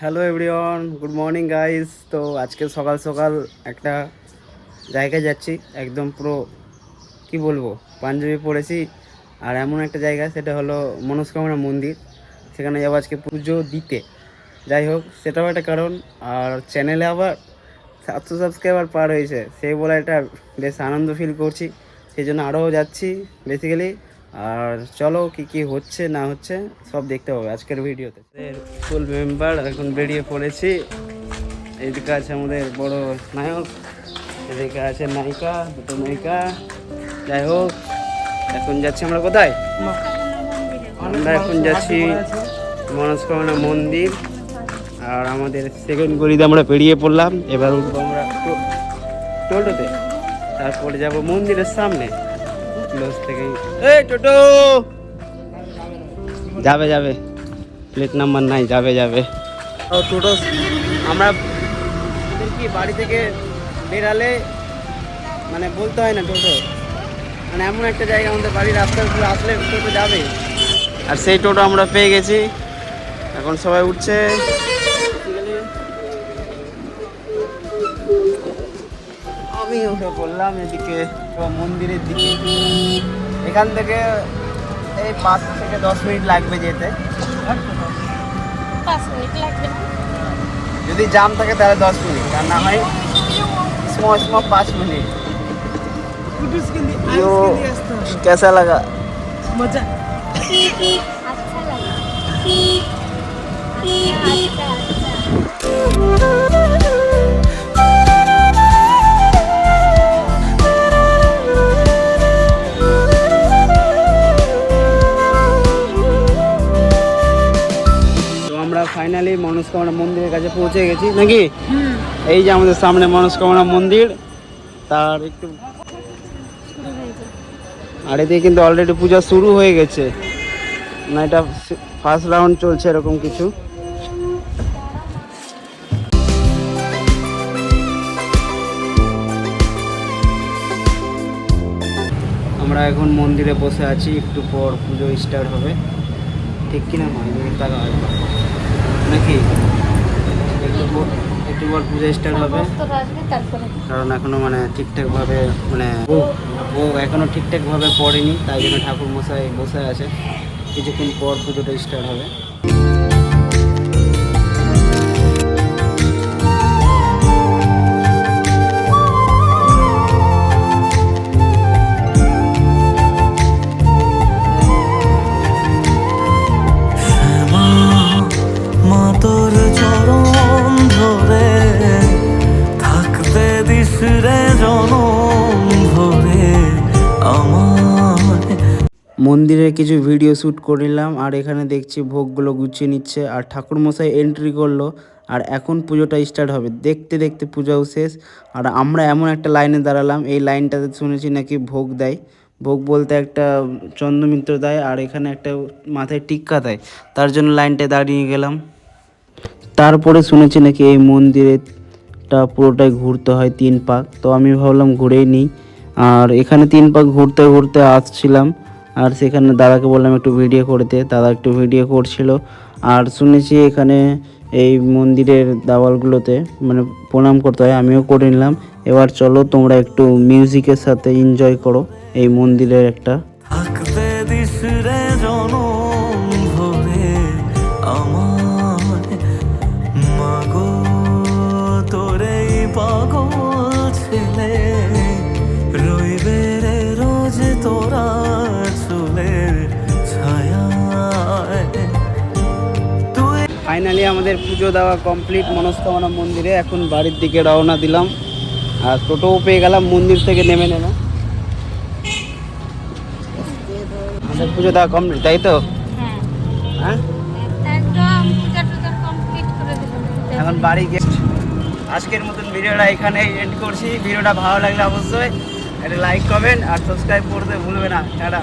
Hello everyone good morning guys তো আজকে সকাল সকাল একটা জায়গায় যাচ্ছি। একদম পুরো, কি বলব, পাঞ্জাবি পরেছি আর এমন একটা জায়গা, সেটা হলো মনস্কামনা মন্দির। সেখানে যাব আজকে পুজো দিতে। যাই হোক, সেটাও একটা কারণ। আর চ্যানেলে আবার সাতশো সাবস্ক্রাইবার পার হয়েছে। সেই বলে একটা বেশ আনন্দ ফিল করছি। সেই জন্য আরও যাচ্ছি বেসিক্যালি আর চলো কি কি হচ্ছে, না হচ্ছে, সব দেখতে হবে আজকের ভিডিওতে। ফুল মেম্বার এখন বেরিয়ে পড়েছি। এদিকে আছে আমাদের বড় নায়ক, এদিকে আছে নায়িকা, দুটো নায়িকা। যাই হোক, এখন যাচ্ছি আমরা কোথায়? আমরা এখন যাচ্ছি মনস্কামনা মন্দির। আর আমাদের সেকেন্ড গলিতে আমরা বেরিয়ে পড়লাম। এবার উঠবো আমরা টোটোতে। তারপরে যাব মন্দিরের সামনে। ক্লোজ থেকেই। এই টোটো! যাবে যাবে। প্লেট নাম্বার নাই যাবে যাবে। ও টোটো। আমরা কি বাড়ি থেকে বেরালে মানে বলতে হয় না টোটো? মানে এমন একটা জায়গা আমাদের বাড়ির রাস্তাগুলো আসলে টোটো যাবে। আর সেই টোটো আমরা পেয়ে গেছি। এখন সবাই উঠছে। আমি উঠে পড়লাম এদিকে। মন্দিরের দিকে এখান থেকে এই পাঁচ থেকে দশ মিনিট লাগবে যেতে পাঁচ মিনিট লাগবে না যদি জাম থাকে তাহলে দশ মিনিট আর না হয় स्मॉल स्मॉल पाँच मिनट यो कैसा लगा আচ্ছা লাগে আচ্ছা ফাইনালি মনস্কামনা মন্দিরের কাছে পৌঁছে গেছি নাকি? এই যে আমাদের সামনে মনস্কামনা মন্দির তার একটু আর এদিকে কিন্তু অলরেডি পূজা শুরু হয়ে গেছে। না এটা ফার্স্ট রাউন্ড চলছে এরকম কিছু। আমরা এখন মন্দিরে বসে আছি একটু পর পুজো স্টার্ট হবে। ঠিক কিনা মা এদিকে তাকা নাকি? একটু পর পুজো স্টার্ট হবে। আসবে তারপরে। কারণ এখনও মানে ঠিকঠাক ভাবে মানে ভোগ এখনও ঠিকঠাক ভাবে পড়েনি তাই জন্য ঠাকুর মশাই বসে আছে। কিছুক্ষণ পর পুজোটা স্টার্ট হবে। মন্দিরে কিছু ভিডিও শ্যুট করে নিলাম, আর এখানে দেখছি ভোগগুলো গুছিয়ে নিচ্ছে, আর ঠাকুর মশাই এন্ট্রি করল, আর এখন পুজোটা স্টার্ট হবে। দেখতে দেখতে পূজাও শেষ, আর আমরা এমন একটা লাইনে দাঁড়ালাম, এই লাইনটাতে শুনেছি নাকি ভোগ দেয়। ভোগ বলতে একটা চন্দ্রমিত্র দেয়, আর এখানে একটা মাথায় টিক্কা দেয়। তার জন্য লাইনটায় দাঁড়িয়ে গেলাম। তারপরে শুনেছি নাকি এই মন্দিরেটা পুরোটাই ঘুরতে হয় তিন পাক, তো আমি ভাবলাম ঘুরেই নিই। আর এখানে তিন পাক ঘুরতে ঘুরতে আসছিলাম। আর সেখানে দাদাকে বললাম একটু ভিডিও করতে। দাদা একটু ভিডিও করছিল। আর শুনেছি এখানে এই মন্দিরের দেওয়ালগুলোতে মানে প্রণাম করতে হয়, আমিও করে নিলাম। এবার চলো তোমরা একটু মিউজিকের সাথে এনজয় করো এই মন্দিরের একটা। ফাইনালি আমাদের পুজো দেওয়া কমপ্লিট মনস্কামনা মন্দিরে এখন বাড়ির দিকে রওনা দিলাম। আর টোটোও পেয়ে গেলাম মন্দির থেকে নেমে নেমে আমাদের পুজো দেওয়া কমপ্লিট তাই তো? হ্যাঁ। হ্যাঁ? এখন বাড়ি গিয়ে আজকের মতন ভিডিওটা এখানে এন্ড করছি। ভিডিওটা ভালো লাগলে অবশ্যই একটা লাইক কমেন্ট আর সাবস্ক্রাইব করতে ভুলবে না। টাটা।